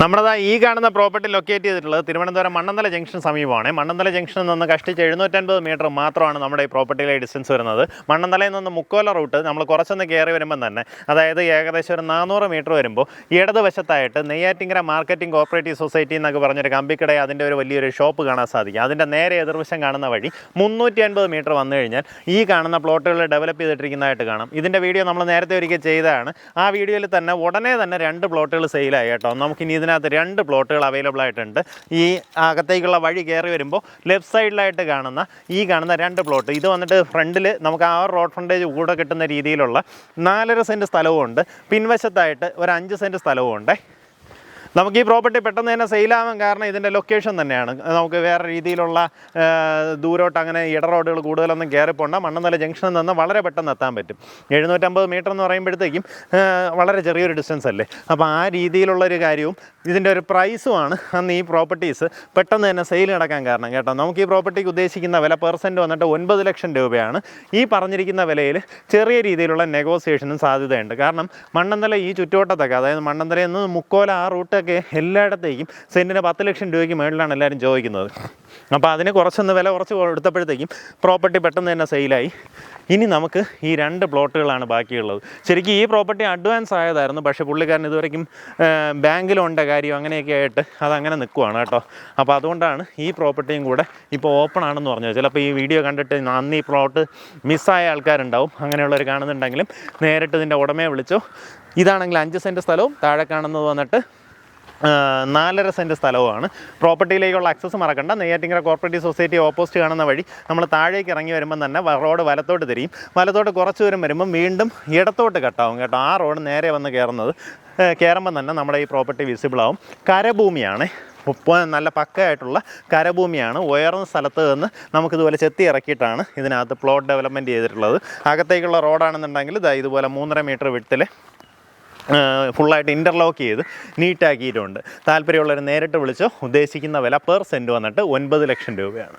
നമ്മളതാ ഈ കാണുന്ന property locate ചെയ്തിട്ടുള്ളത് തിരുവനന്തപുരം മണ്ണന്തല ജംഗ്ഷൻ സമീപമാണ്. മണ്ണന്തല ജംഗ്ഷനിൽ നിന്ന് കഷ്ടിച്ച് എഴുന്നൂറ്റൻപത് മീറ്റർ മാത്രമാണ് നമ്മുടെ ഈ പ്രോപ്പർട്ടിയിലെ ഡിസ്റ്റൻസ് വരുന്നത്. മണ്ണന്തലയിൽ നിന്ന് മുക്കോല റൂട്ട് നമ്മൾ കുറച്ചൊന്ന് കയറി വരുമ്പം തന്നെ അതായത് ഏകദേശം ഒരു നാനൂറ് മീറ്റർ വരുമ്പോൾ ഇടതുവശത്തായിട്ട് നെയ്യാറ്റിങ്കര മാർക്കറ്റിംഗ് കോപ്പറേറ്റീവ് സൊസൈറ്റി എന്നൊക്കെ പറഞ്ഞൊരു കമ്പിക്കട അതിന്റെ ഒരു വലിയൊരു ഷോപ്പ് കാണാൻ സാധിക്കും. അതിന്റെ നേരെ എതിർവശം കാണുന്ന വഴി മുന്നൂറ്റി അൻപത് മീറ്റർ വന്നു കഴിഞ്ഞാൽ ഈ കാണുന്ന പ്ലോട്ടുകൾ ഡെവലപ്പ് ചെയ്തിട്ടിരിക്കുന്നതായിട്ട് കാണാം. ഇതിന്റെ വീഡിയോ നമ്മൾ നേരത്തെ ഒരിക്കൽ ചെയ്തതാണ്. ആ വീഡിയോയിൽ തന്നെ ഉടനെ തന്നെ രണ്ട് പ്ലോട്ടുകൾ സെയിലായി കേട്ടോ. നമുക്കിനി ഇതിനകത്ത് രണ്ട് പ്ലോട്ടുകൾ അവൈലബിൾ ആയിട്ടുണ്ട്. ഈ അകത്തേക്കുള്ള വഴി കയറി വരുമ്പോൾ ലെഫ്റ്റ് സൈഡിലായിട്ട് കാണുന്ന ഈ കാണുന്ന രണ്ട് പ്ലോട്ട് ഇത് വന്നിട്ട് ഫ്രണ്ടിൽ നമുക്ക് ആ റോഡ് ഫ്രണ്ടേജ് കൂടെ കിട്ടുന്ന രീതിയിലുള്ള നാലര സെന്റ് സ്ഥലവും ഉണ്ട് പിൻവശത്തായിട്ട് ഒരു അഞ്ച് സെന്റ് സ്ഥലവും ഉണ്ട് നമുക്ക് ഈ പ്രോപ്പർട്ടി പെട്ടെന്ന് തന്നെ സെയിലാവാൻ കാരണം ഇതിന്റെ ലൊക്കേഷൻ തന്നെയാണ്. നമുക്ക് വേറെ രീതിയിലുള്ള ദൂരോട്ട് അങ്ങനെ ഇട റോഡുകൾ കൂടുതലൊന്നും കയറിപ്പോണ്ട മണ്ണന്തല ജംഗ്ഷനിൽ നിന്ന് വളരെ പെട്ടെന്ന് എത്താൻ പറ്റും. എഴുന്നൂറ്റമ്പത് മീറ്റർ എന്ന് പറയുമ്പോഴത്തേക്കും വളരെ ചെറിയൊരു ഡിസ്റ്റൻസ് അല്ലേ? അപ്പോൾ ആ രീതിയിലുള്ളൊരു കാര്യവും ഇതിന്റെ ഒരു പ്രൈസുമാണ് അന്ന് ഈ പ്രോപ്പർട്ടീസ് പെട്ടെന്ന് തന്നെ സെയിൽ നടക്കാൻ കാരണം കേട്ടോ. നമുക്ക് ഈ പ്രോപ്പർട്ടിക്ക് ഉദ്ദേശിക്കുന്ന വില പെർസെന്റ് വന്നിട്ട് ഒൻപത് ലക്ഷം രൂപയാണ്. ഈ പറഞ്ഞിരിക്കുന്ന വിലയിൽ ചെറിയ രീതിയിലുള്ള നെഗോസിയേഷനും സാധ്യതയുണ്ട്. കാരണം മണ്ണന്തല ഈ ചുറ്റുവട്ടത്തൊക്കെ അതായത് മണ്ണന്തലയിൽ നിന്ന് മുക്കോല ആ റൂട്ടൊക്കെ എല്ലായിടത്തേക്കും സെന്റിന് പത്ത് ലക്ഷം രൂപയ്ക്ക് മേളിലാണ് എല്ലാവരും ചോദിക്കുന്നത്. അപ്പോൾ അതിന് കുറച്ചൊന്ന് വില കുറച്ച് കൊടുത്തപ്പോഴത്തേക്കും പ്രോപ്പർട്ടി പെട്ടെന്ന് തന്നെ സെയിലായി. ഇനി നമുക്ക് ഈ രണ്ട് പ്ലോട്ടുകളാണ് ബാക്കിയുള്ളത്. ശരിക്കും ഈ പ്രോപ്പർട്ടി അഡ്വാൻസ് ആയതായിരുന്നു. പക്ഷേ പുള്ളിക്കാരൻ ഇതുവരെയ്ക്കും ബാങ്കിലുണ്ട കാര്യം അങ്ങനെയൊക്കെ ആയിട്ട് അതങ്ങനെ നിൽക്കുവാണ് കേട്ടോ. അപ്പോൾ അതുകൊണ്ടാണ് ഈ പ്രോപ്പർട്ടിയും കൂടെ ഇപ്പോൾ ഓപ്പൺ ആണെന്ന് പറഞ്ഞത്. ചിലപ്പോൾ ഈ വീഡിയോ കണ്ടിട്ട് അന്ന് ഈ പ്ലോട്ട് മിസ്സായ ആൾക്കാരുണ്ടാവും. അങ്ങനെയുള്ളവർ കാണുന്നുണ്ടെങ്കിലും നേരിട്ട് ഇതിന്റെ ഉടമയെ വിളിച്ചോ ഇതാണെങ്കിൽ അഞ്ച് സെന്റ് സ്ഥലവും താഴെ കാണുന്നത് വന്നിട്ട് നാലര സെന്റ് സ്ഥലവുമാണ്. പ്രോപ്പർട്ടിയിലേക്കുള്ള ആക്സസ് മറക്കണ്ട. നെയ്യാറ്റിങ്കര കോർപ്പറേറ്റീവ് സൊസൈറ്റി ഓപ്പോസിറ്റ് കാണുന്ന വഴി നമ്മൾ താഴേക്ക് ഇറങ്ങി വരുമ്പം തന്നെ റോഡ് വലത്തോട്ട് തിരിയും. വലത്തോട്ട് കുറച്ച് ദൂരം വരുമ്പം വീണ്ടും ഇടത്തോട്ട് കട്ടാവും കേട്ടോ. ആ റോഡ് നേരെ വന്ന് കയറുന്നത് കയറുമ്പം തന്നെ നമ്മുടെ ഈ പ്രോപ്പർട്ടി വിസിബിൾ ആവും. കരഭൂമിയാണ്. നല്ല പക്കയായിട്ടുള്ള കരഭൂമിയാണ്. ഉയർന്ന സ്ഥലത്ത് നിന്ന് നമുക്കിതുപോലെ ചെത്തി ഇറക്കിയിട്ടാണ് ഇതിനകത്ത് പ്ലോട്ട് ഡെവലപ്മെന്റ് ചെയ്തിട്ടുള്ളത്. അകത്തേക്കുള്ള റോഡാണെന്നുണ്ടെങ്കിൽ ഇതാ ഇതുപോലെ മൂന്നര മീറ്റർ വിട്ടിൽ ഫുള്ളായിട്ട് ഇന്റർലോക്ക് ചെയ്ത് നീറ്റാക്കിയിട്ടുണ്ട് താല്പര്യമുള്ളവർ നേരിട്ട് വിളിച്ച് ഉദ്ദേശിക്കുന്ന വില പെർ സെന്റ് വന്നിട്ട് ഒൻപത് ലക്ഷം രൂപയാണ്.